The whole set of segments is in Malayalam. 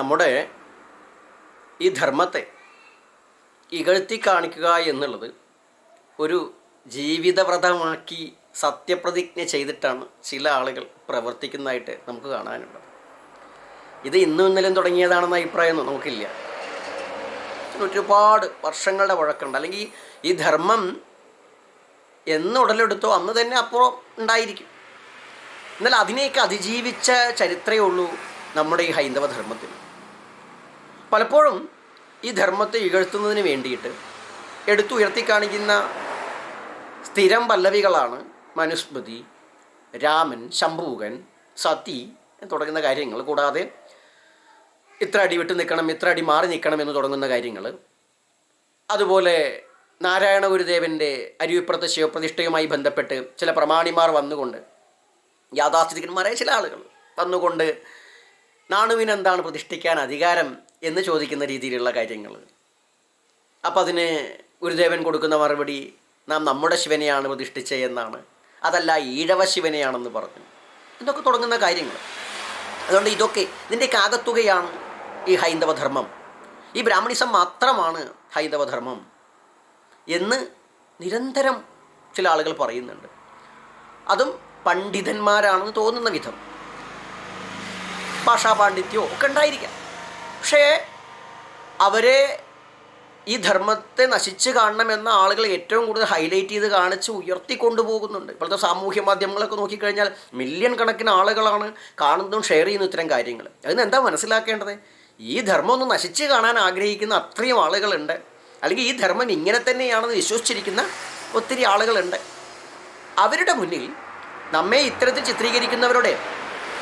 നമ്മുടെ ഈ ധർമ്മത്തെ ഇകഴ്ത്തി കാണിക്കുക എന്നുള്ളത് ഒരു ജീവിതവ്രതമാക്കി സത്യപ്രതിജ്ഞ ചെയ്തിട്ടാണ് ചില ആളുകൾ പ്രവർത്തിക്കുന്നതായിട്ട് നമുക്ക് കാണാനുള്ളത്. ഇത് ഇന്നും ഇന്നലെയും തുടങ്ങിയതാണെന്ന അഭിപ്രായമൊന്നും നമുക്കില്ല. ഒരുപാട് വർഷങ്ങളുടെ വഴക്കുണ്ട്. അല്ലെങ്കിൽ ഈ ധർമ്മം എന്ന് ഉടലെടുത്തോ അന്ന് തന്നെ അപ്പോൾ ഉണ്ടായിരിക്കും. എന്നാൽ അതിനെയൊക്കെ അതിജീവിച്ച ചരിത്രമേ ഉള്ളൂ നമ്മുടെ ഈ ഹൈന്ദവ ധർമ്മത്തിന് പലപ്പോഴും ഈ ധർമ്മത്തെ ഇകഴ്ത്തുന്നതിന് വേണ്ടിയിട്ട് എടുത്തുയർത്തി കാണിക്കുന്ന സ്ഥിരം പല്ലവികളാണ് മനുസ്മൃതി രാമൻ ശംഭൂകൻ സതി തുടങ്ങുന്ന കാര്യങ്ങൾ. കൂടാതെ ഇത്ര അടി വിട്ട് നിൽക്കണം ഇത്ര അടി മാറി നിൽക്കണം എന്ന് തുടങ്ങുന്ന കാര്യങ്ങൾ. അതുപോലെ നാരായണ ഗുരുദേവന്റെ അരുവിപ്പുറത്തെ ശിവപ്രതിഷ്ഠയുമായി ബന്ധപ്പെട്ട് ചില പ്രമാണിമാർ വന്നുകൊണ്ട് യാഥാസ്ഥിതികന്മാരായ ചില ആളുകൾ വന്നുകൊണ്ട് നാണുവിനെന്താണ് പ്രതിഷ്ഠിക്കാൻ അധികാരം എന്ന് ചോദിക്കുന്ന രീതിയിലുള്ള കാര്യങ്ങൾ. അപ്പം അതിന് ഗുരുദേവൻ കൊടുക്കുന്ന മറുപടി നാം നമ്മുടെ ശിവനെയാണ് പ്രതിഷ്ഠിച്ചത് എന്നാണ്. അതല്ല ഈഴവ ശിവനെയാണെന്ന് പറഞ്ഞു. ഇതൊക്കെ തുടങ്ങുന്ന കാര്യങ്ങൾ. അതുകൊണ്ട് ഇതൊക്കെ ഇതിന്റെയൊക്കെ ആകത്തുകയാണ് ഈ ഹൈന്ദവധർമ്മം. ഈ ബ്രാഹ്മണിസം മാത്രമാണ് ഹൈന്ദവധർമ്മം എന്ന് നിരന്തരം ചില ആളുകൾ പറയുന്നുണ്ട്. അതും പണ്ഡിതന്മാരാണെന്ന് തോന്നുന്ന വിധം. ഭാഷാ പാണ്ഡിത്യമോ ഒക്കെ ഉണ്ടായിരിക്കാം. പക്ഷേ അവരെ ഈ ധർമ്മത്തെ നശിച്ച് കാണണമെന്ന ആളുകൾ ഏറ്റവും കൂടുതൽ ഹൈലൈറ്റ് ചെയ്ത് കാണിച്ച് ഉയർത്തിക്കൊണ്ടുപോകുന്നുണ്ട്. ഇപ്പോഴത്തെ സാമൂഹ്യ മാധ്യമങ്ങളൊക്കെ നോക്കിക്കഴിഞ്ഞാൽ മില്യൺ കണക്കിന് ആളുകളാണ് കാണുന്നതും ഷെയർ ചെയ്യുന്ന ഇത്തരം കാര്യങ്ങൾ. അതിന് എന്താ മനസ്സിലാക്കേണ്ടത്? ഈ ധർമ്മം ഒന്ന് നശിച്ച് കാണാൻ ആഗ്രഹിക്കുന്ന അത്രയും ആളുകളുണ്ട്. അല്ലെങ്കിൽ ഈ ധർമ്മം ഇങ്ങനെ തന്നെയാണെന്ന് വിശ്വസിച്ചിരിക്കുന്ന ഒത്തിരി ആളുകളുണ്ട്. അവരുടെ മുന്നിൽ നമ്മെ ഇത്തരത്തിൽ ചിത്രീകരിക്കുന്നവരുടെ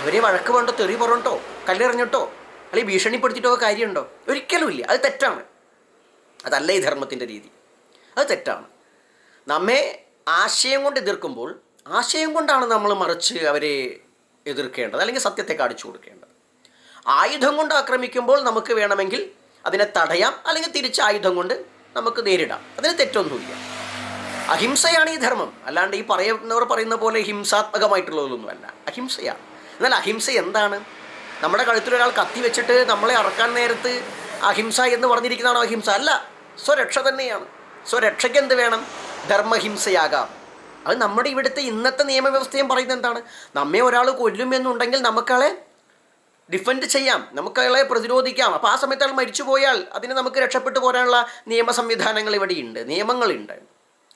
അവരെ വഴക്ക് വേണ്ടോ തെറി പറഞ്ഞിട്ടോ കല്ലെറിഞ്ഞിട്ടോ അല്ലെങ്കിൽ ഭീഷണിപ്പെടുത്തിയിട്ടൊക്കെ കാര്യമുണ്ടോ? ഒരിക്കലുമില്ല അത് തെറ്റാണ്. അതല്ല ഈ ധർമ്മത്തിന്റെ രീതി. അത് തെറ്റാണ്. നമ്മെ ആശയം കൊണ്ട് എതിർക്കുമ്പോൾ ആശയം കൊണ്ടാണ് നമ്മൾ മറിച്ച് അവരെ എതിർക്കേണ്ടത് അല്ലെങ്കിൽ സത്യത്തെ കാണിച്ചു കൊടുക്കേണ്ടത്. ആയുധം കൊണ്ട് ആക്രമിക്കുമ്പോൾ നമുക്ക് വേണമെങ്കിൽ അതിനെ തടയാം അല്ലെങ്കിൽ തിരിച്ച് ആയുധം കൊണ്ട് നമുക്ക് നേരിടാം. അതിന് തെറ്റൊന്നുമില്ല. അഹിംസയാണ് ഈ ധർമ്മം. അല്ലാണ്ട് ഈ പറയുന്നവർ പറയുന്ന പോലെ ഹിംസാത്മകമായിട്ടുള്ളതൊന്നുമല്ല. അഹിംസയാണ്. എന്നാൽ അഹിംസ എന്താണ്? നമ്മുടെ കഴുത്തിൽ ഒരാൾ കത്തി വെച്ചിട്ട് നമ്മളെ അറക്കാൻ നേരത്ത് അഹിംസ എന്ന് പറഞ്ഞിരിക്കുന്നതാണോ അഹിംസ? അല്ല. സ്വരക്ഷ തന്നെയാണ്. സ്വരക്ഷയ്ക്ക് എന്ത് വേണം? ധർമ്മഹിംസയാകാം. അത് നമ്മുടെ ഇവിടുത്തെ ഇന്നത്തെ നിയമവ്യവസ്ഥയും പറയുന്നത് എന്താണ്? നമ്മെ ഒരാൾ കൊല്ലുമെന്നുണ്ടെങ്കിൽ നമുക്കളെ ഡിഫെൻഡ് ചെയ്യാം. നമുക്കയാളെ പ്രതിരോധിക്കാം. അപ്പോൾ ആ സമയത്ത് അയാൾ മരിച്ചു പോയാൽ അതിനെ നമുക്ക് രക്ഷപ്പെട്ടു പോരാനുള്ള നിയമ സംവിധാനങ്ങൾ ഇവിടെയുണ്ട്. നിയമങ്ങളുണ്ട്.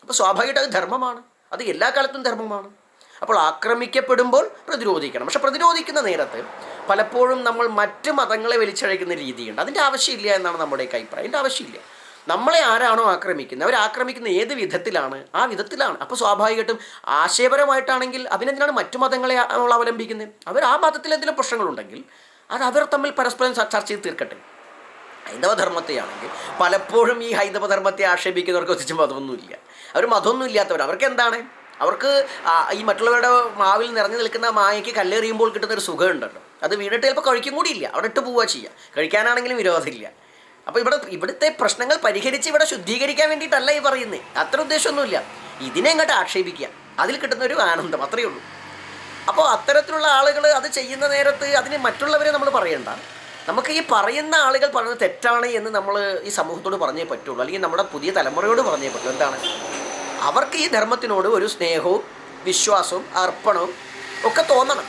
അപ്പോൾ സ്വാഭാവികമായിട്ട് അത് ധർമ്മമാണ്. അത് എല്ലാ കാലത്തും ധർമ്മമാണ്. അപ്പോൾ ആക്രമിക്കപ്പെടുമ്പോൾ പ്രതിരോധിക്കണം. പക്ഷെ പ്രതിരോധിക്കുന്ന നേരത്ത് പലപ്പോഴും നമ്മൾ മറ്റ് മതങ്ങളെ വലിച്ചഴക്കുന്ന രീതിയുണ്ട്. അതിന്റെ ആവശ്യമില്ല എന്നാണ് നമ്മുടെയൊക്കെ അഭിപ്രായം. അതിന്റെ ആവശ്യമില്ല. നമ്മളെ ആരാണോ ആക്രമിക്കുന്നത് അവർ ആക്രമിക്കുന്ന ഏത് വിധത്തിലാണ് ആ വിധത്തിലാണ്. അപ്പോൾ സ്വാഭാവികമായിട്ടും ആശയപരമായിട്ടാണെങ്കിൽ അതിനെന്തിനാണ് മറ്റു മതങ്ങളെ നമ്മൾ അവലംബിക്കുന്നത്? അവർ ആ മതത്തിൽ എന്തെങ്കിലും പ്രശ്നങ്ങളുണ്ടെങ്കിൽ അത് അവർ തമ്മിൽ പരസ്പരം ചർച്ച ചെയ്ത് തീർക്കട്ടെ. ഹൈന്ദവ ധർമ്മത്തെയാണെങ്കിൽ പലപ്പോഴും ഈ ഹൈന്ദവ ധർമ്മത്തെ ആക്ഷേപിക്കുന്നവർക്ക് ഒത്തിച്ച് മതമൊന്നുമില്ല. അവർ മതമൊന്നും ഇല്ലാത്തവർ അവർക്ക് എന്താണ്? അവർക്ക് ഈ മറ്റുള്ളവരുടെ മാവിൽ നിറഞ്ഞു നിൽക്കുന്ന മായയ്ക്ക് കല്ലെറിയുമ്പോൾ കിട്ടുന്ന ഒരു സുഖം ഉണ്ടല്ലോ അത് വീണിട്ട് ചിലപ്പോൾ കഴിക്കും കൂടിയില്ല അവിടെ ഇട്ട് പോവുക ചെയ്യുക കഴിക്കാനാണെങ്കിലും വിരോധമില്ല. അപ്പോൾ ഇവിടെ ഇവിടുത്തെ പ്രശ്നങ്ങൾ പരിഹരിച്ച് ഇവിടെ ശുദ്ധീകരിക്കാൻ വേണ്ടിയിട്ടല്ല ഈ പറയുന്നത് അത്ര ഉദ്ദേശമൊന്നുമില്ല. ഇതിനെ ഇങ്ങോട്ട് ആക്ഷേപിക്കുക. അതിൽ കിട്ടുന്ന ഒരു ആനന്ദം അത്രയേ ഉള്ളൂ. അപ്പോൾ അത്തരത്തിലുള്ള ആളുകൾ അത് ചെയ്യുന്ന നേരത്ത് അതിന് മറ്റുള്ളവരെ നമ്മൾ പറയണ്ട. നമുക്ക് ഈ പറയുന്ന ആളുകൾ പറഞ്ഞത് തെറ്റാണ് എന്ന് നമ്മൾ ഈ സമൂഹത്തോട് പറഞ്ഞേ പറ്റുള്ളൂ. അല്ലെങ്കിൽ നമ്മുടെ പുതിയ തലമുറയോട് പറഞ്ഞേ പറ്റുള്ളൂ. എന്താണ്? അവർക്ക് ഈ ധർമ്മത്തിനോട് ഒരു സ്നേഹവും വിശ്വാസവും അർപ്പണവും ഒക്കെ തോന്നണം.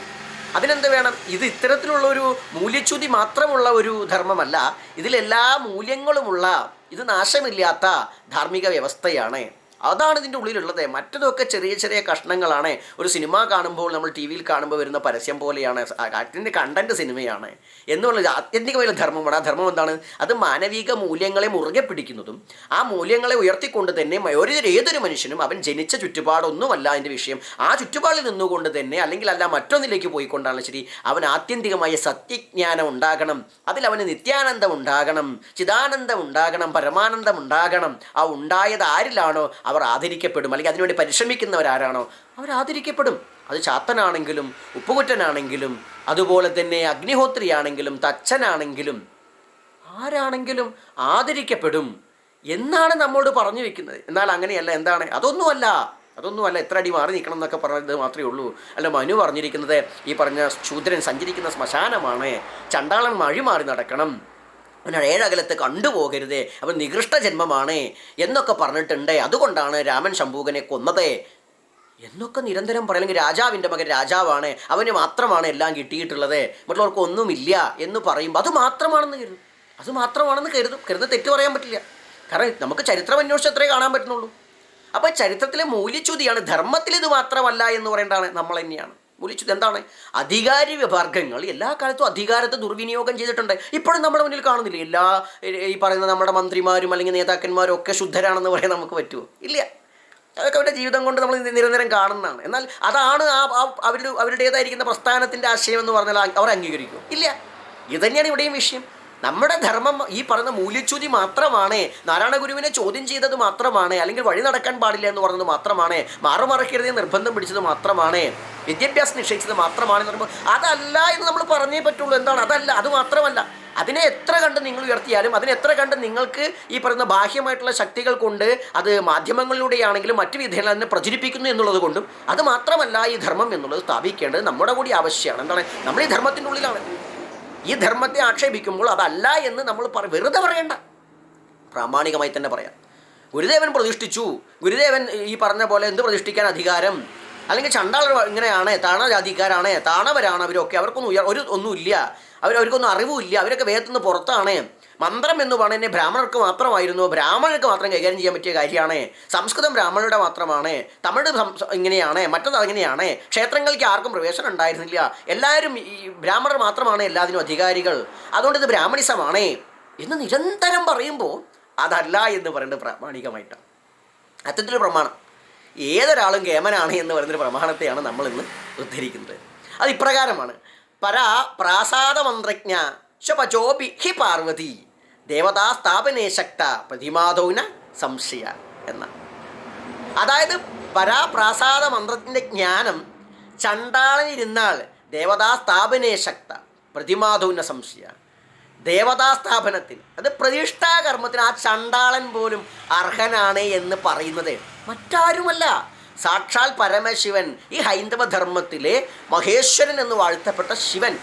അതിനെന്ത് വേണം? ഇത് ഇത്തരത്തിലുള്ള ഒരു മൂല്യച്യുതി മാത്രമുള്ള ഒരു ധർമ്മമല്ല. ഇതിലെല്ലാ മൂല്യങ്ങളുമുള്ള ഇത് നാശമില്ലാത്ത ധാർമ്മിക വ്യവസ്ഥയാണ്. അതാണ് ഇതിന്റെ ഉള്ളിലുള്ളത്. മറ്റതൊക്കെ ചെറിയ ചെറിയ കഷ്ണങ്ങളാണ്. ഒരു സിനിമ കാണുമ്പോൾ നമ്മൾ ടി വിയിൽ കാണുമ്പോൾ വരുന്ന പരസ്യം പോലെയാണ്. അതിന്റെ കണ്ടന്റ് സിനിമയാണ്. എന്നുള്ളത് ആത്യന്തികമായ ധർമ്മമാണ്. ആ ധർമ്മം എന്താണ്? അത് മാനവിക മൂല്യങ്ങളെ മുറുകെ പിടിക്കുന്നതും ആ മൂല്യങ്ങളെ ഉയർത്തിക്കൊണ്ട് തന്നെ ഒരു ഏതൊരു മനുഷ്യനും അവൻ ജനിച്ച ചുറ്റുപാടൊന്നുമല്ല അതിന്റെ വിഷയം. ആ ചുറ്റുപാടിൽ നിന്നുകൊണ്ട് തന്നെ അല്ലെങ്കിൽ അല്ല മറ്റൊന്നിലേക്ക് പോയിക്കൊണ്ടാണ് ശരി അവൻ ആത്യന്തികമായ സത്യജ്ഞാനം ഉണ്ടാകണം. അതിൽ അവന് നിത്യാനന്ദം ഉണ്ടാകണം ചിദാനന്ദം ഉണ്ടാകണം പരമാനന്ദം ഉണ്ടാകണം. ആ ഉണ്ടായത് ആരിലാണോ അവർ ആദരിക്കപ്പെടും. അല്ലെങ്കിൽ അതിനുവേണ്ടി പരിശ്രമിക്കുന്നവരാരാണോ? അവർ ആദരിക്കപ്പെടും. അത് ചാത്തനാണെങ്കിലും ഉപ്പുകുറ്റനാണെങ്കിലും അതുപോലെ തന്നെ അഗ്നിഹോത്രിയാണെങ്കിലും തച്ചനാണെങ്കിലും ആരാണെങ്കിലും ആദരിക്കപ്പെടും എന്നാണ് നമ്മോട് പറഞ്ഞു വെക്കുന്നത്. എന്നാൽ അങ്ങനെയല്ല എന്താണ്? അതൊന്നുമല്ല. അതൊന്നുമല്ല എത്ര അടി മാറി നിൽക്കണം എന്നൊക്കെ പറഞ്ഞത് മാത്രമേ ഉള്ളൂ. അല്ല മനു പറഞ്ഞിരിക്കുന്നത് ഈ പറഞ്ഞ ശൂദ്രൻ സഞ്ചരിക്കുന്ന ശ്മശാനമാണ്. ചണ്ടാളൻ മഴി മാറി നടക്കണം. ഏഴകലത്ത് കണ്ടുപോകരുത്. അവൻ നികൃഷ്ട ജന്മമാണ് എന്നൊക്കെ പറഞ്ഞിട്ടുണ്ട്. അതുകൊണ്ടാണ് രാമൻ ശംഭൂകനെ കൊന്നത്. എന്നൊക്കെ നിരന്തരം പറയുന്നെങ്കിൽ രാജാവിന്റെ മകൻ രാജാവാണ്. അവന് മാത്രമാണ് എല്ലാം കിട്ടിയിട്ടുള്ളത്. മറ്റുള്ളവർക്ക് ഒന്നുമില്ല എന്ന് പറയുമ്പോൾ അത് മാത്രമാണെന്ന് കരുതും. അത് മാത്രമാണെന്ന് കരുതും. കരുതുന്ന തെറ്റ് പറയാൻ പറ്റില്ല. കാരണം നമുക്ക് ചരിത്രം അന്വേഷിച്ചത്രേ കാണാൻ പറ്റുന്നുള്ളൂ. അപ്പോൾ ചരിത്രത്തിലെ മൂല്യച്യുതിയാണ്. ധർമ്മത്തിൽ ഇത് മാത്രമല്ല എന്ന് പറയേണ്ടതാണ്. നമ്മൾ തന്നെയാണ്. മൂല്യച്യുതി എന്താണ്? അധികാരി വർഗങ്ങൾ എല്ലാ കാലത്തും അധികാരത്തെ ദുർവിനിയോഗം ചെയ്തിട്ടുണ്ട്. ഇപ്പോഴും നമ്മുടെ മുന്നിൽ കാണുന്നില്ല? എല്ലാ ഈ പറയുന്ന നമ്മുടെ മന്ത്രിമാരും അല്ലെങ്കിൽ നേതാക്കന്മാരും ഒക്കെ ശുദ്ധരാണെന്ന് പറയാൻ നമുക്ക് പറ്റുമോ ഇല്ല. അതൊക്കെ അവരുടെ ജീവിതം കൊണ്ട് നമ്മൾ നിരന്തരം കാണുന്നതാണ്. എന്നാൽ അതാണ് ആ ആ- അവരുടെ അവരുടേതായിരിക്കുന്ന പ്രസ്ഥാനത്തിന്റെ ആശയം എന്ന് പറഞ്ഞാൽ അവർ അംഗീകരിക്കും. ഇല്ല. ഇത് തന്നെയാണ് ഇവിടെയും വിഷയം. നമ്മുടെ ധർമ്മം ഈ പറയുന്ന മൂല്യച്യുതി മാത്രമാണ് നാരായണ ഗുരുവിനെ ചോദ്യം ചെയ്തത് മാത്രമാണ് അല്ലെങ്കിൽ വഴി നടക്കാൻ പാടില്ല എന്ന് പറഞ്ഞത് മാത്രമാണ് മാറുമറക്കരുത് നിർബന്ധം പിടിച്ചത് മാത്രമാണ് വിദ്യാഭ്യാസം നിശ്ചയിച്ചത് മാത്രമാണ് പറയുമ്പോൾ അതല്ല എന്ന് നമ്മൾ പറഞ്ഞേ പറ്റുള്ളൂ. എന്താണ്? അതല്ല അത് മാത്രമല്ല. അതിനെ എത്ര കണ്ട് നിങ്ങൾ ഉയർത്തിയാലും അതിനെ എത്ര കണ്ട് നിങ്ങൾക്ക് ഈ പറയുന്ന ബാഹ്യമായിട്ടുള്ള ശക്തികൾ കൊണ്ട് അത് മാധ്യമങ്ങളിലൂടെയാണെങ്കിലും മറ്റു വിധേയങ്ങൾ അതിനെ പ്രചരിപ്പിക്കുന്നു എന്നുള്ളത് കൊണ്ടും അത് മാത്രമല്ല ഈ ധർമ്മം എന്നുള്ളത് സ്ഥാപിക്കേണ്ടത് നമ്മുടെ കൂടി ആവശ്യമാണ്. എന്താണ്? നമ്മൾ ഈ ധർമ്മത്തിന്റെ ഉള്ളിലാണ്. ഈ ധർമ്മത്തെ ആക്ഷേപിക്കുമ്പോൾ അതല്ല എന്ന് നമ്മൾ പറ വെറുതെ പറയണ്ട. പ്രാമാണികമായി തന്നെ പറയാം. ഗുരുദേവൻ പ്രതിഷ്ഠിച്ചു. ഗുരുദേവൻ ഈ പറഞ്ഞ പോലെ എന്ത് പ്രതിഷ്ഠിക്കാൻ അധികാരം? അല്ലെങ്കിൽ ചണ്ടാളർ ഇങ്ങനെയാണ് താണ ജാതിക്കാരാണ് താണവരാണ് അവരൊക്കെ അവർക്കൊന്നും ഉയർ ഒരു ഒന്നുമില്ല. അവർ അവർക്കൊന്നും അറിവുമില്ല. അവരൊക്കെ വേദത്തുനിന്ന് പുറത്താണ്. മന്ത്രം എന്ന് പറയുന്നത് ബ്രാഹ്മണർക്ക് മാത്രമായിരുന്നു. ബ്രാഹ്മണർക്ക് മാത്രം കൈകാര്യം ചെയ്യാൻ പറ്റിയ കാര്യമാണ്. സംസ്കൃതം ബ്രാഹ്മണരുടെ മാത്രമാണ്. തമിഴ് ഇങ്ങനെയാണ്. മറ്റത് അങ്ങനെയാണ്. ക്ഷേത്രങ്ങൾക്ക് ആർക്കും പ്രവേശനം ഉണ്ടായിരുന്നില്ല. എല്ലാവരും ഈ ബ്രാഹ്മണർ മാത്രമാണ് എല്ലാത്തിനും അധികാരികൾ. അതുകൊണ്ട് ഇത് ബ്രാഹ്മണിസമാണ്. എന്ന് നിരന്തരം പറയുമ്പോൾ അതല്ല എന്ന് പറയുന്നത് പ്രാമാണികമായിട്ടാണ് അത്തരത്തിലൊരു പ്രമാണം. ഏതൊരാളും കേമനാണ് എന്ന് പറയുന്നൊരു പ്രമാണത്തെയാണ് നമ്മൾ ഇന്ന് ഉദ്ധരിക്കുന്നത്. അത് ഇപ്രകാരമാണ്. പരാ പ്രാസാദമന്ത്രജ്ഞ ശപചോപി ഹി പാർവതി. ദേവതാ സ്ഥാപനേ ശക്ത പ്രതിമാധൗന സംശയ എന്ന. അതായത് പരാപ്രാസാദ മന്ത്രത്തിന്റെ ജ്ഞാനം ചണ്ടാളനിരുന്നാൾ ദേവതാ സ്ഥാപനേ ശക്ത പ്രതിമാധൗന സംശയ. ദേവതാസ്ഥാപനത്തിന് അത് പ്രതിഷ്ഠാകർമ്മത്തിന് ആ ചണ്ടാളൻ പോലും അർഹനാണ് എന്ന് പറയുന്നത്. മറ്റാരുമല്ല. സാക്ഷാൽ പരമശിവൻ ഈ ഹൈന്ദവ ധർമ്മത്തിലെ മഹേശ്വരൻ എന്ന് വാഴ്ത്തപ്പെട്ട ശിവൻ.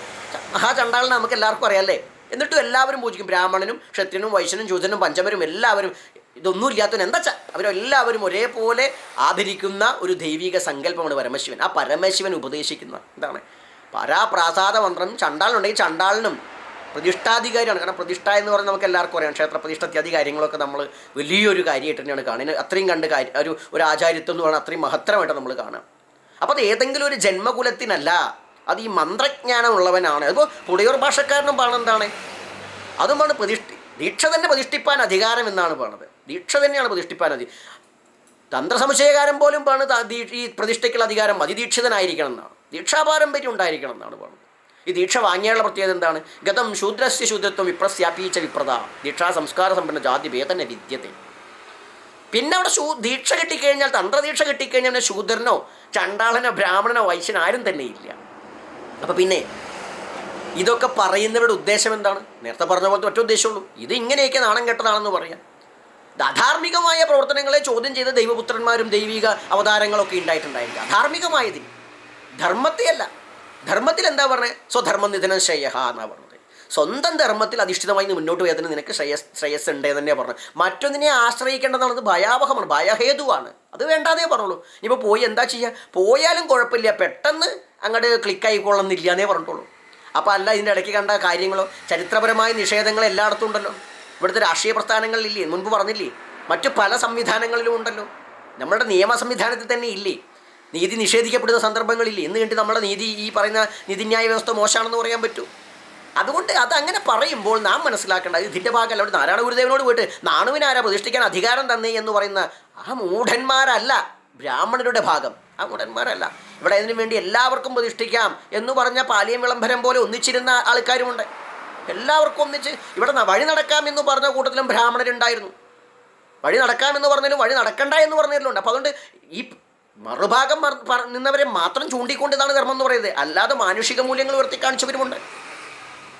മഹാചണ്ടാളനെ നമുക്ക് എല്ലാവർക്കും അറിയാല്ലേ എന്നിട്ടും എല്ലാവരും പൂജിക്കും. ബ്രാഹ്മണനും ക്ഷത്രിയനും വൈശ്യനും ചൂതനും പഞ്ചമരും എല്ലാവരും. ഇതൊന്നും ഇല്ലാത്തവൻ എന്താ അവരെല്ലാവരും ഒരേപോലെ ആദരിക്കുന്ന ഒരു ദൈവിക സങ്കല്പമാണ് പരമശിവൻ. ആ പരമശിവൻ ഉപദേശിക്കുന്ന എന്താണ് പരാപ്രാസാദ മന്ത്രം ചണ്ടാളുണ്ടെങ്കിൽ ചണ്ടാളിനും പ്രതിഷ്ഠാധികാരിയാണ്. കാരണം പ്രതിഷ്ഠ എന്ന് പറഞ്ഞാൽ നമുക്ക് എല്ലാവർക്കും അറിയാം. ക്ഷേത്ര പ്രതിഷ്ഠ കാര്യങ്ങളൊക്കെ നമ്മൾ വലിയൊരു കാര്യമായിട്ട് തന്നെയാണ് കാണുന്നത് അത്രയും കണ്ട് കാര്യം ഒരു ഒരു ആചാര്യത്വം എന്ന് പറഞ്ഞാൽ അത്രയും മഹത്തരമായിട്ട് നമ്മൾ കാണാം അപ്പോൾ അത് ഏതെങ്കിലും ഒരു ജന്മകുലത്തിനല്ല. അത് ഈ മന്ത്രജ്ഞാനം ഉള്ളവനാണ് അതിപ്പോൾ പുളിയൂർ ഭാഷക്കാരനും പാണെന്താണ് അതുമാണ് പ്രതിഷ്ഠി ദീക്ഷ തന്നെ പ്രതിഷ്ഠിപ്പാൻ അധികാരം എന്നാണ് പറയുന്നത് ദീക്ഷ തന്നെയാണ് പ്രതിഷ്ഠിപ്പാൻ അധി തന്ത്രസമുച്ചയകാരൻ പോലും പാണ് ഈ പ്രതിഷ്ഠയ്ക്കുള്ള അധികാരം അതിദീക്ഷിതനായിരിക്കണം എന്നാണ്. ദീക്ഷാപാരമ്പര്യം ഉണ്ടായിരിക്കണം എന്നാണ് പറയുന്നത് ഈ ദീക്ഷ വാങ്ങിയുള്ള പ്രത്യേകത എന്താണ്? ഗതം ശൂദ്രസ്യ ശൂദ്രത്വം വിപ്രസ്യാപീച്ച വിപ്രത ദീക്ഷാ സംസ്കാര സമ്പന്ന ജാതി ഭേദന വിദ്യത്തെ. പിന്നെ അവിടെ ശൂ ദീക്ഷ കിട്ടിക്കഴിഞ്ഞാൽ തന്ത്രദീക്ഷ കിട്ടിക്കഴിഞ്ഞാൽ ശൂദ്രനോ ചണ്ടാളനോ ബ്രാഹ്മണനോ വൈശ്യനോ ആരും തന്നെ ഇല്ല അപ്പം പിന്നെ ഇതൊക്കെ പറയുന്നവരുടെ ഉദ്ദേശം എന്താണ്? നേരത്തെ പറഞ്ഞ പോലത്തെ ഒറ്റ ഉദ്ദേശമുള്ളൂ. ഇത് ഇങ്ങനെയൊക്കെ നാണം കെട്ടതാണെന്ന് പറയാം. അധാർമികമായ പ്രവർത്തനങ്ങളെ ചോദ്യം ചെയ്ത ദൈവപുത്രന്മാരും ദൈവിക അവതാരങ്ങളൊക്കെ ഉണ്ടായിട്ടുണ്ടായിരിക്കും. അധാർമികമായതിൽ. ധർമ്മത്തെയല്ല. ധർമ്മത്തിൽ എന്താ പറഞ്ഞത് സ്വധർമ്മ നിധനം ശ്രേയഹ എന്നാ പറഞ്ഞത്. സ്വന്തം ധർമ്മത്തിൽ അധിഷ്ഠിതമായി മുന്നോട്ട് പോയതിന് നിനക്ക് ശ്രേയസ് ശ്രേയസ് ഉണ്ട് തന്നെ പറഞ്ഞു മറ്റൊന്നിനെ ആശ്രയിക്കേണ്ടതാണത് ഭയാവഹമാണ് ഭയഹേതുവാണ്. അത് വേണ്ടാതേ പറഞ്ഞുള്ളൂ ഇനിയിപ്പോൾ പോയി എന്താ ചെയ്യുക പോയാലും കുഴപ്പമില്ല പെട്ടെന്ന് അങ്ങോട്ട് ക്ലിക്കായിക്കൊള്ളുന്നില്ല എന്നേ പറഞ്ഞിട്ടുള്ളൂ. അപ്പോൾ അല്ല ഇതിന്റെ ഇടയ്ക്ക് കണ്ട കാര്യങ്ങളോ ചരിത്രപരമായ നിഷേധങ്ങൾ എല്ലായിടത്തും ഉണ്ടല്ലോ. ഇവിടുത്തെ രാഷ്ട്രീയ പ്രസ്ഥാനങ്ങളിലില്ലേ മുൻപ് പറഞ്ഞില്ലേ? മറ്റു പല സംവിധാനങ്ങളിലും ഉണ്ടല്ലോ. നമ്മുടെ നിയമ സംവിധാനത്തിൽ തന്നെ ഇല്ലേ? നീതി നിഷേധിക്കപ്പെടുന്ന സന്ദർഭങ്ങളില്ലേ? എന്ന് കണ്ടിട്ട് നമ്മുടെ നീതി ഈ പറയുന്ന നീതിന്യായ വ്യവസ്ഥ മോശമാണെന്ന് പറയാൻ പറ്റൂ. അതുകൊണ്ട് അത് അങ്ങനെ പറയുമ്പോൾ നാം മനസ്സിലാക്കേണ്ടത് ഇതിന്റെ ഭാഗമല്ല. അവിടെ നാരായണ ഗുരുദേവനോട് പോയിട്ട് നാണുവിനാരാ പ്രതിഷ്ഠിക്കാൻ അധികാരം തന്നെ എന്ന് പറയുന്ന ആ മൂഢന്മാരല്ല ബ്രാഹ്മണരുടെ ഭാഗം. ആ മൂഢന്മാരല്ല. ഇവിടെ അതിനു വേണ്ടി എല്ലാവർക്കും പ്രതിഷ്ഠിക്കാം എന്ന് പറഞ്ഞ പാലിയം വിളംബരം പോലെ ഒന്നിച്ചിരുന്ന ആൾക്കാരുമുണ്ട്. എല്ലാവർക്കും ഒന്നിച്ച് ഇവിടെ വഴി നടക്കാം എന്ന് പറഞ്ഞ കൂട്ടത്തിലും ബ്രാഹ്മണരുണ്ടായിരുന്നു. വഴി നടക്കാമെന്ന് പറഞ്ഞാലും വഴി നടക്കണ്ട എന്ന് പറഞ്ഞതിലുണ്ട് അപ്പോൾ അതുകൊണ്ട് ഈ മറുഭാഗം മറ- നിന്നവരെ മാത്രം ചൂണ്ടിക്കൊണ്ട് ഇതാണ് ധർമ്മം എന്ന് പറയുന്നത്. അല്ലാതെ മാനുഷിക മൂല്യങ്ങൾ ഉയർത്തി കാണിച്ചവരുമുണ്ട്.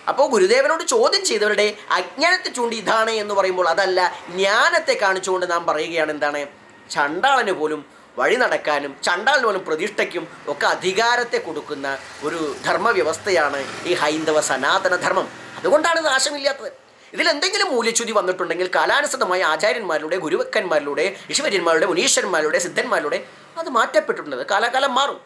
അപ്പോൾ ഗുരുദേവനോട് ചോദ്യം ചെയ്തവരുടെ അജ്ഞാനത്തെ ചൂണ്ടി ഇതാണ് എന്ന് പറയുമ്പോൾ അതല്ല ജ്ഞാനത്തെ കാണിച്ചുകൊണ്ട് നാം പറയുകയാണ് എന്താണ്? ചണ്ടാളന് പോലും വഴി നടക്കാനും ചണ്ടാളിന് പോലും പ്രതിഷ്ഠയ്ക്കും ഒക്കെ അധികാരത്തെ കൊടുക്കുന്ന ഒരു ധർമ്മവ്യവസ്ഥയാണ് ഈ ഹൈന്ദവ സനാതന ധർമ്മം. അതുകൊണ്ടാണ് നാശമില്ലാത്തത്. ഇതിൽ എന്തെങ്കിലും മൂല്യച്യുതി വന്നിട്ടുണ്ടെങ്കിൽ കാലാനുസൃതമായ ആചാര്യന്മാരിലൂടെ ഗുരുവക്കന്മാരിലൂടെ ഈശ്വര്യന്മാരുടെ മുനീശ്വരന്മാരുടെ സിദ്ധന്മാരുടെ അത് മാറ്റപ്പെട്ടിട്ടുണ്ട് കാലാകാലം മാറും.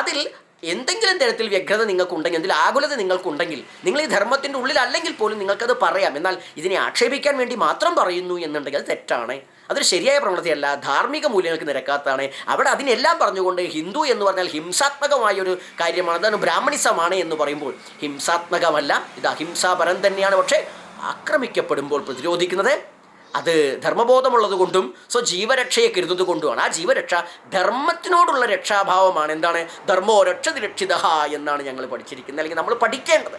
അതിൽ എന്തെങ്കിലും തരത്തിൽ വ്യഗ്രത നിങ്ങൾക്കുണ്ടെങ്കിൽ എന്തെങ്കിലും ആകുലത നിങ്ങൾക്കുണ്ടെങ്കിൽ നിങ്ങൾ ഈ ധർമ്മത്തിന്റെ ഉള്ളിലല്ലെങ്കിൽ പോലും നിങ്ങൾക്കത് പറയാം. എന്നാൽ ഇതിനെ ആക്ഷേപിക്കാൻ വേണ്ടി മാത്രം പറയുന്നു എന്നുണ്ടെങ്കിൽ അത് തെറ്റാണ്. അതൊരു ശരിയായ പ്രവണതയല്ല. ധാർമ്മിക മൂല്യങ്ങൾക്ക് നിരക്കാത്തതാണ് അവിടെ അതിനെല്ലാം പറഞ്ഞുകൊണ്ട് ഹിന്ദു എന്ന് പറഞ്ഞാൽ ഹിംസാത്മകമായ ഒരു കാര്യമാണ്. അതാണ് ബ്രാഹ്മണിസമാണ് എന്ന് പറയുമ്പോൾ ഹിംസാത്മകമല്ല. ഇത് അഹിംസാപരം തന്നെയാണ്. പക്ഷേ ആക്രമിക്കപ്പെടുമ്പോൾ പ്രതിരോധിക്കുന്നത് അത് ധർമ്മബോധമുള്ളത് കൊണ്ടും സ്വ ജീവരക്ഷയെ കരുതുന്നത് കൊണ്ടുമാണ്. ആ ജീവരക്ഷ ധർമ്മത്തിനോടുള്ള രക്ഷാഭാവമാണ്. എന്താണ്? ധർമ്മോ രക്ഷതി രക്ഷിത എന്നാണ് ഞങ്ങൾ പഠിച്ചിരിക്കുന്നത്. അല്ലെങ്കിൽ നമ്മൾ പഠിക്കേണ്ടത്.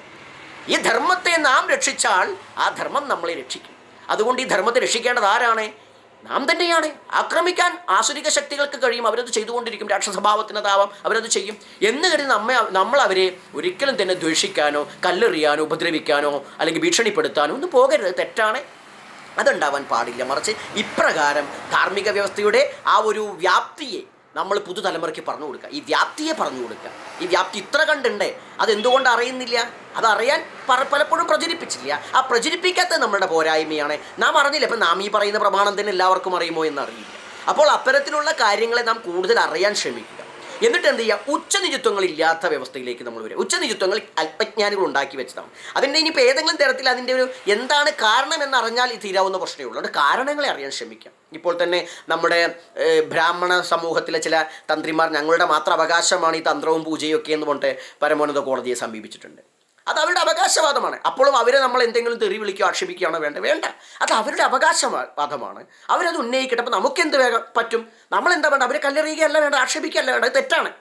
ഈ ധർമ്മത്തെ നാം രക്ഷിച്ചാൽ ആ ധർമ്മം നമ്മളെ രക്ഷിക്കും. അതുകൊണ്ട് ഈ ധർമ്മത്തെ രക്ഷിക്കേണ്ടത് ആരാണ്? നാം തന്നെയാണ്. ആക്രമിക്കാൻ ആസുരിക ശക്തികൾക്ക് കഴിയും. അവരത് ചെയ്തുകൊണ്ടിരിക്കും. രാക്ഷസഭാവത്തിനതാവാം. അവരത് ചെയ്യും. എന്ന് കരുതി നമ്മെ നമ്മൾ അവരെ ഒരിക്കലും തന്നെ ദ്വേഷിക്കാനോ കല്ലെറിയാനോ ഉപദ്രവിക്കാനോ അല്ലെങ്കിൽ ഭീഷണിപ്പെടുത്താനോ ഒന്നും പോകരുത്. തെറ്റാണ്. അതുണ്ടാവാൻ പാടില്ല. മറിച്ച് ഇപ്രകാരം ധാർമ്മിക വ്യവസ്ഥയുടെ ആ ഒരു വ്യാപ്തിയെ നമ്മൾ പുതുതലമുറയ്ക്ക് പറഞ്ഞു കൊടുക്കുക. ഈ വ്യാപ്തിയെ പറഞ്ഞു കൊടുക്കുക. ഈ വ്യാപ്തി ഇത്ര കണ്ടുണ്ടേ അതെന്തുകൊണ്ട് അറിയുന്നില്ല? അതറിയാൻ പറ പലപ്പോഴും പ്രചരിപ്പിച്ചില്ല. ആ പ്രചരിപ്പിക്കാത്ത നമ്മളുടെ പോരായ്മയാണ്. നാം അറിഞ്ഞില്ല ഇപ്പം നാം ഈ പറയുന്ന പ്രമാണം തന്നെ എല്ലാവർക്കും അറിയുമോ എന്ന് എന്നറിയില്ല. അപ്പോൾ അത്തരത്തിലുള്ള കാര്യങ്ങളെ നാം കൂടുതൽ അറിയാൻ ശ്രമിക്കുക. എന്നിട്ട് എന്ത് ചെയ്യുക ഉച്ചനിചിത്വങ്ങൾ ഇല്ലാത്ത വ്യവസ്ഥയിലേക്ക് നമ്മൾ വരും ഉച്ചനിചിത്വങ്ങൾ അല്പജ്ഞാനികൾ ഉണ്ടാക്കി വെച്ചതാണ്. അതിന്റെ ഇനിയിപ്പോൾ ഏതെങ്കിലും തരത്തിൽ അതിന്റെ ഒരു എന്താണ് കാരണം എന്നറിഞ്ഞാൽ തീരാവുന്ന പ്രശ്നമേ ഉള്ളൂ. അതുകൊണ്ട് കാരണങ്ങളെ അറിയാൻ ശ്രമിക്കാം. ഇപ്പോൾ തന്നെ നമ്മുടെ ബ്രാഹ്മണ സമൂഹത്തിലെ ചില തന്ത്രിമാർ ഞങ്ങളുടെ മാത്രം അവകാശമാണ് ഈ തന്ത്രവും പൂജയും ഒക്കെ എന്ന് പറഞ്ഞിട്ട് പരമോന്നത കോടതിയെ സമീപിച്ചിട്ടുണ്ട്. അത് അവരുടെ അവകാശവാദമാണ്. അപ്പോഴും അവരെ നമ്മൾ എന്തെങ്കിലും തെറി വിളിക്കുകയോ ആക്ഷേപിക്കുകയാണോ വേണ്ട വേണ്ട. അത് അവരുടെ അവകാശവാദമാണ്. അവരത് ഉന്നയിക്കട്ടെ. അപ്പോൾ നമുക്കെന്ത് വേഗം പറ്റും? നമ്മൾ എന്താ വേണ്ട അവരെ കല്ലെറിയുകയല്ല വേണ്ട ആക്ഷേപിക്കുകയല്ല വേണ്ട അത് തെറ്റാണ്.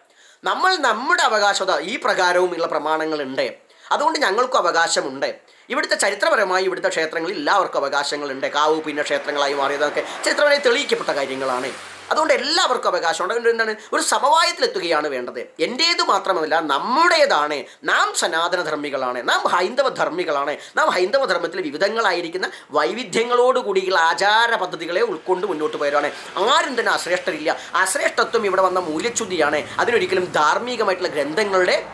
നമ്മൾ നമ്മുടെ അവകാശത ഈ പ്രകാരവുമുള്ള പ്രമാണങ്ങളുണ്ട്. അതുകൊണ്ട് ഞങ്ങൾക്കും അവകാശമുണ്ട്. ഇവിടുത്തെ ചരിത്രപരമായി ഇവിടുത്തെ ക്ഷേത്രങ്ങളിൽ എല്ലാവർക്കും അവകാശങ്ങളുണ്ട്. കാവ് പിന്നെ ക്ഷേത്രങ്ങളായി മാറിയതൊക്കെ ചരിത്രപരമായി തെളിയിക്കപ്പെട്ട കാര്യങ്ങളാണ്. അതുകൊണ്ട് എല്ലാവർക്കും അവകാശമുണ്ട്. അതുകൊണ്ട് എന്താണ്? ഒരു സമവായത്തിലെത്തുകയാണ് വേണ്ടത്. എന്റേത് മാത്രമല്ല നമ്മുടേതാണ്. നാം സനാതനധർമ്മികളാണ്. നാം ഹൈന്ദവ ധർമ്മികളാണ് നാം ഹൈന്ദവ ധർമ്മത്തിൽ വിവിധങ്ങളായിരിക്കുന്ന വൈവിധ്യങ്ങളോടുകൂടിയുള്ള ആചാര പദ്ധതികളെ ഉൾക്കൊണ്ട് മുന്നോട്ട് പോയവരാണ്. ആരും തന്നെ അശ്രേഷ്ഠരില്ല. അശ്രേഷ്ഠത്വം ഇവിടെ വന്ന മൂല്യച്യുതിയാണ്. അതിനൊരിക്കലും ധാർമ്മികമായിട്ടുള്ള ഗ്രന്ഥങ്ങളുടെ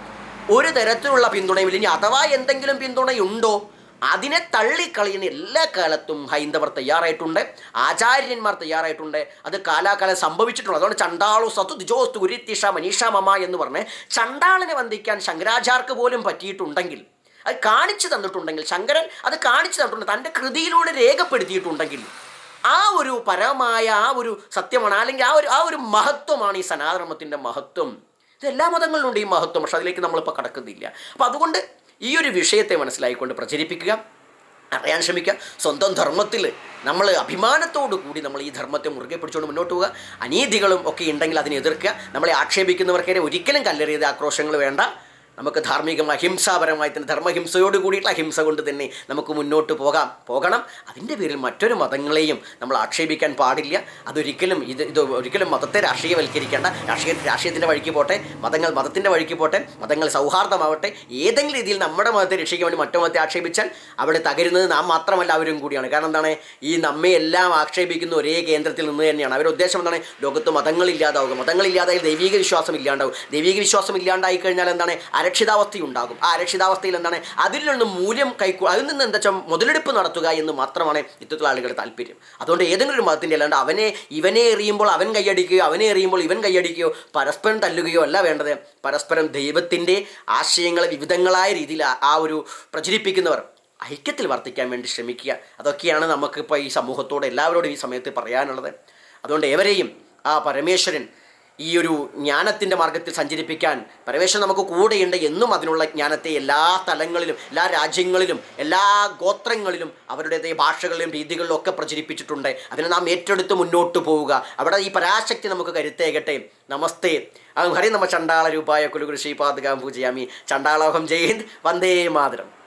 ഒരു തരത്തിലുള്ള പിന്തുണയും ഇല്ലെങ്കിൽ അഥവാ എന്തെങ്കിലും പിന്തുണയുണ്ടോ? അതിനെ തള്ളിക്കളയുന്ന എല്ലാ കാലത്തും ഹൈന്ദവർ തയ്യാറായിട്ടുണ്ട് ആചാര്യന്മാർ തയ്യാറായിട്ടുണ്ട്. അത് കാലാകാലം സംഭവിച്ചിട്ടുണ്ട് അതുകൊണ്ട് ചണ്ടാളു സത്തു ദിജോസ്തു ഉരിത്തിഷ മനീഷ മമ എന്ന് പറഞ്ഞ് ചണ്ടാളിനെ വന്ദിക്കാൻ ശങ്കരാചാർക്ക് പോലും പറ്റിയിട്ടുണ്ടെങ്കിൽ അത് കാണിച്ചു തന്നിട്ടുണ്ടെങ്കിൽ ശങ്കരൻ അത് കാണിച്ചു തന്നിട്ടുണ്ട് തന്റെ കൃതിയിലൂടെ രേഖപ്പെടുത്തിയിട്ടുണ്ടെങ്കിൽ ആ ഒരു പരമായ ആ ഒരു സത്യമാണ് അല്ലെങ്കിൽ ആ ഒരു ആ ഒരു മഹത്വമാണ് ഈ സനാതനമത്തിന്റെ മഹത്വം. ഇത് എല്ലാ മതങ്ങളിലുണ്ട് ഈ മഹത്വം പക്ഷെ അതിലേക്ക് നമ്മളിപ്പോൾ കടക്കുന്നില്ല. അപ്പം അതുകൊണ്ട് ഈ ഒരു വിഷയത്തെ മനസ്സിലായിക്കൊണ്ട് പ്രചരിപ്പിക്കുക അറിയാൻ ശ്രമിക്കുക. സ്വന്തം ധർമ്മത്തിൽ നമ്മൾ അഭിമാനത്തോടു കൂടി നമ്മൾ ഈ ധർമ്മത്തെ മുറുകെ പിടിച്ചുകൊണ്ട് മുന്നോട്ട് പോവുക. അനീതികളും ഒക്കെ ഉണ്ടെങ്കിൽ അതിനെ എതിർക്കുക. നമ്മളെ ആക്ഷേപിക്കുന്നവർക്കെതിരെ ഒരിക്കലും കല്ലെറിയത് ആക്രോശങ്ങൾ വേണ്ട. നമുക്ക് ധാർമ്മികമായ അഹിംസാപരമായി തന്നെ ധർമ്മഹിംസയോട് കൂടിയിട്ടുള്ള അഹിംസ കൊണ്ട് തന്നെ നമുക്ക് മുന്നോട്ട് പോകാം. പോകണം. അതിന്റെ പേരിൽ മറ്റൊരു മതങ്ങളെയും നമ്മൾ ആക്ഷേപിക്കാൻ പാടില്ല. അതൊരിക്കലും ഇത് ഇത് ഒരിക്കലും മതത്തെ രാഷ്ട്രീയവൽക്കരിക്കേണ്ട. രാഷ്ട്രീയ രാഷ്ട്രീയത്തിന്റെ വഴിക്ക് പോട്ടെ മതങ്ങൾ മതത്തിന്റെ വഴിക്ക് പോട്ടെ മതങ്ങൾ സൗഹാർദ്ദമാവട്ടെ ഏതെങ്കിലും രീതിയിൽ നമ്മുടെ മതത്തെ രക്ഷിക്കാൻ വേണ്ടി മറ്റു മതത്തെ ആക്ഷേപിച്ചാൽ അവിടെ തകരുന്നത് നാം മാത്രമല്ല അവരും കൂടിയാണ്. കാരണം എന്താണ്? ഈ നമ്മെ എല്ലാം ആക്ഷേപിക്കുന്ന ഒരേ കേന്ദ്രത്തിൽ നിന്ന് തന്നെയാണ്. അവരുടെ ഉദ്ദേശം എന്താണ്? ലോകത്ത് മതങ്ങളില്ലാതാവുക മതങ്ങളില്ലാതായി ദൈവിക വിശ്വാസം ഇല്ലാണ്ടാവും. ദൈവിക വിശ്വാസം ഇല്ലാണ്ടായി കഴിഞ്ഞാൽ എന്താണ്? അരക്ഷിതാവസ്ഥ ഉണ്ടാകും ആ അരക്ഷിതാവസ്ഥയിൽ എന്താണ്? അതിൽ നിന്ന് മൂല്യം കൈക്കൂ അതിൽ നിന്ന് എന്താ വെച്ചാൽ മുതലെടുപ്പ് നടത്തുക എന്ന് മാത്രമാണ് ഇത്തരത്തിലുള്ള ആളുകളുടെ താല്പര്യം. അതുകൊണ്ട് ഏതെങ്കിലും ഒരു മതത്തിന്റെ അല്ലാണ്ട് അവനെ ഇവനെ എറിയുമ്പോൾ അവൻ കൈയടിക്കുകയോ അവനെ എറിയുമ്പോൾ ഇവൻ കൈയടിക്കുകയോ പരസ്പരം തല്ലുകയോ അല്ല വേണ്ടത്. പരസ്പരം ദൈവത്തിന്റെ ആശയങ്ങളെ വിവിധങ്ങളായ രീതിയിൽ ആ ഒരു പ്രചരിപ്പിക്കുന്നവർ ഐക്യത്തിൽ വർത്തിക്കാൻ വേണ്ടി ശ്രമിക്കുക. അതൊക്കെയാണ് നമുക്കിപ്പോൾ ഈ സമൂഹത്തോട് എല്ലാവരോടും ഈ സമയത്ത് പറയാനുള്ളത്. അതുകൊണ്ട് ഏവരെയും ആ പരമേശ്വരൻ ഈ ഒരു ജ്ഞാനത്തിന്റെ മാർഗത്തിൽ സഞ്ചരിപ്പിക്കാൻ പരമേശ്വരൻ നമുക്ക് കൂടെയുണ്ട് എന്നും അതിനുള്ള ജ്ഞാനത്തെ എല്ലാ തലങ്ങളിലും എല്ലാ രാജ്യങ്ങളിലും എല്ലാ ഗോത്രങ്ങളിലും അവരുടേതായ ഭാഷകളിലും രീതികളിലും ഒക്കെ പ്രചരിപ്പിച്ചിട്ടുണ്ട്. അതിനെ നാം ഏറ്റെടുത്ത് മുന്നോട്ട് പോവുക. അവിടെ ഈ പരാശക്തി നമുക്ക് കരുത്തേകട്ടെ. നമസ്തേ. ഹരി നമ ചണ്ടാള രൂപായ കുലുകൃഷി പാതുകാം പൂജയാമി. ചണ്ടാളോഹം ജയ് വന്ദേ മാതരം.